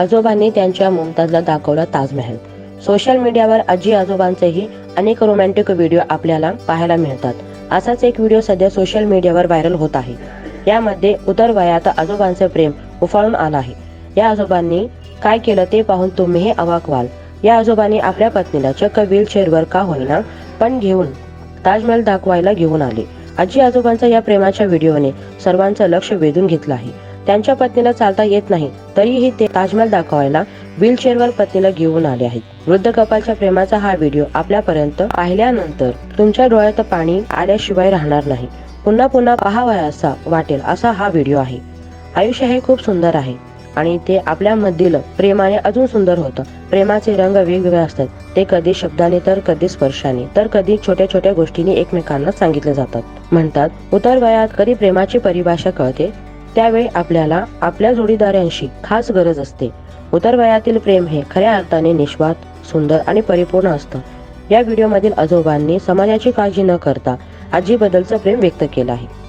आजोबांनी त्यांच्या मुमताजला दाखवला ताजमहल. सोशल मीडियावर आजी आजोबांचेही अनेक रोमॅन्टिक व्हिडिओ आपल्याला पाहायला मिळतात. असाच एक व्हिडिओ सध्या सोशल मीडियावर व्हायरल होत आहे. यामध्ये उतर वयात आजोबांचे प्रेम उफाळून आलं आहे. या आजोबांनी काय केलं ते पाहून तुम्हीही अवाक व्हाल. या आजोबांनी आपल्या पत्नीला चक्क व्हीलचेअरवर का होईना पण घेऊन ताजमहल दाखवायला घेऊन आले. आजी आजोबांचा या प्रेमाच्या व्हिडिओने सर्वांचं लक्ष वेधून घेतलं आहे. त्यांच्या पत्नीला चालता येत नाही. तरीही ते ताजमहल दाखवायला व्हीलचेअरवर पत्नीला घेऊन आले आहेत. वृद्ध कपालच्या प्रेमाचा हा व्हिडिओ आपल्यापर्यंत पाहिल्यानंतर तुमच्या डोळ्यात पाणी आल्याशिवाय राहणार नाही. पुन्हा पुन्हा पाहावया असा वाटेल असा हा व्हिडिओ आहे. आयुष्य हे खूप सुंदर आहे आणि ते आपल्यामधील प्रेमाने अजून सुंदर होतं. प्रेमाचे रंग वेगवेगळे असतात. ते कधी शब्दाने तर कधी स्पर्शाने तर कधी छोट्या छोट्या गोष्टींनी एकमेकांना सांगितले जातात. म्हणतात उतर वयात कधी प्रेमाची परिभाषा कळते? त्यावेळी आपल्याला आपल्या जोडीदारांशी खास गरज असते. उतर वयातील प्रेम हे खऱ्या अर्थाने निस्वार्थ सुंदर आणि परिपूर्ण असतं. या व्हिडिओमधील आजोबांनी समाजाची काळजी न करता आजीबद्दलचं प्रेम व्यक्त केलं आहे.